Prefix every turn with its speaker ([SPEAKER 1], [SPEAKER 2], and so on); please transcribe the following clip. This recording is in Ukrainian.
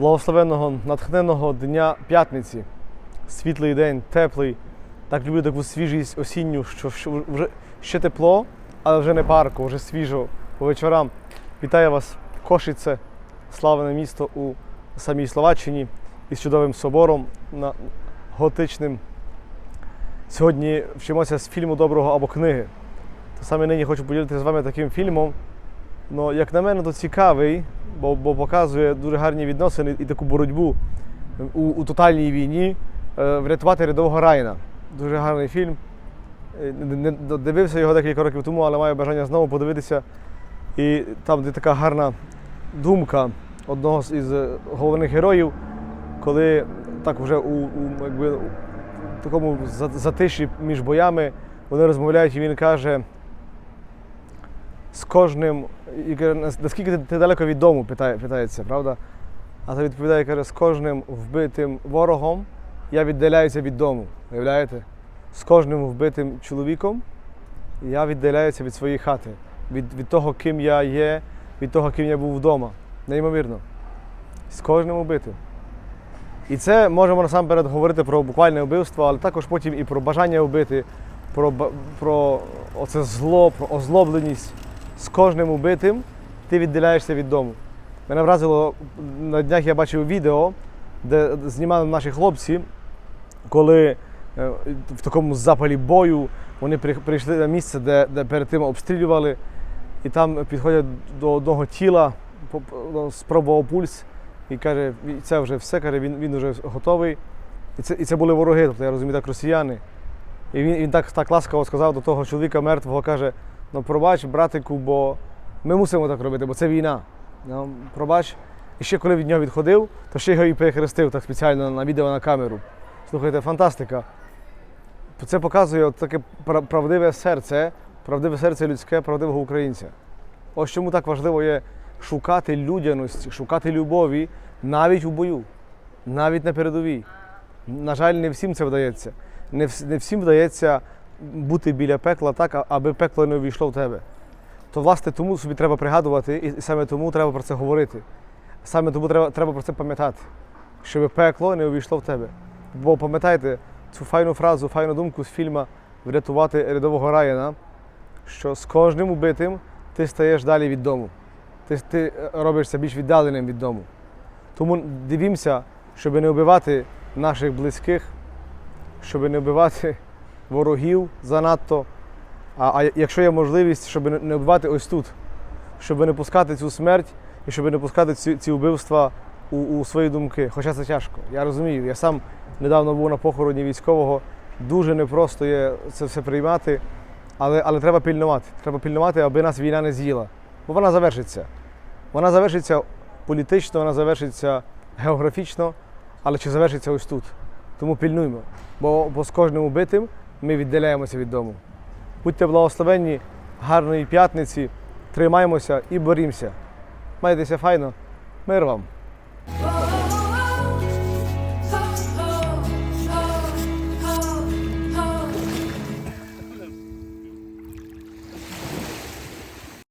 [SPEAKER 1] благословенного, натхненного дня п'ятниці. Світлий день, теплий. Так люблю таку свіжість осінню, що вже ще тепло, але вже не парко, вже свіжо по вечорам. Вітаю вас, Кошице, славне місто у самій Словаччині із чудовим собором на готичним. Сьогодні вчимося з фільму Доброго або книги. То саме нині хочу поділитися з вами таким фільмом. Ну, як на мене, то цікавий, бо, бо показує дуже гарні відносини і таку боротьбу у, у тотальній війні е, врятувати рядового Райна. Дуже гарний фільм. Е, Не, дивився його декілька років тому, але маю бажання знову подивитися. І там, де така гарна думка одного із е, головних героїв, коли так вже у, у, якби, у такому затиші між боями вони розмовляють, і він каже. З кожним, наскільки ти, далеко від дому, питає, питається, правда? А той відповідає, каже, з кожним вбитим ворогом я віддаляюся від дому. Уявляєте? З кожним вбитим чоловіком я віддаляюся від своєї хати, від, від того, ким я є, від того, ким я був вдома. Неймовірно. З кожним вбитим. І це можемо насамперед говорити про буквальне вбивство, але також потім і про бажання вбити, про, про оце зло, про озлобленість. З кожним убитим ти віддаляєшся від дому. Мене вразило на днях я бачив відео, де знімали наші хлопці, коли е, в такому запалі бою вони прийшли на місце, де, де перед тим обстрілювали, і там підходять до одного тіла, по- ну, спробував пульс і каже, це вже все, каже, він, він вже готовий. І це, і це були вороги, тобто я розумію, так росіяни. І він, він так, так ласкаво сказав до того чоловіка мертвого, каже: ну пробач, братику, бо ми мусимо так робити, бо це війна. Ну, пробач. І ще коли від нього відходив, то ще його і перехрестив так спеціально на відео на камеру. Слухайте, фантастика. Це показує таке правдиве серце, правдиве серце людське, правдивого українця. Ось чому так важливо є шукати людяності, шукати любові навіть у бою, навіть на передовій. На жаль, не всім це вдається. Не всім вдається бути біля пекла так, аби пекло не увійшло в тебе. То, власне, тому собі треба пригадувати, і саме тому треба про це говорити. Саме тому треба, треба про це пам'ятати, щоб пекло не увійшло в тебе. Бо пам'ятайте цю файну фразу, файну думку з фільму Врятувати рядового Райана, що з кожним убитим ти стаєш далі від дому. Ти, ти робишся більш віддаленим від дому. Тому дивімося, щоб не вбивати наших близьких, щоб не вбивати ворогів занадто. А, а якщо є можливість, щоб не- вбивати ось тут, щоб не пускати цю смерть і щоб не пускати ці, ці вбивства у, у свої думки. Хоча це тяжко. Я розумію. Я сам недавно був на похороні військового. Дуже непросто є це все приймати, але, але треба пильнувати. Треба пильнувати, аби нас війна не з'їла. Бо вона завершиться. Вона завершиться політично, вона завершиться географічно, але чи завершиться ось тут. Тому пильнуймо. Бо, бо з кожним убитим ми віддаляємося від дому. Будьте благословенні, гарної п'ятниці, тримаємося і борімося. Майтеся файно, мир вам!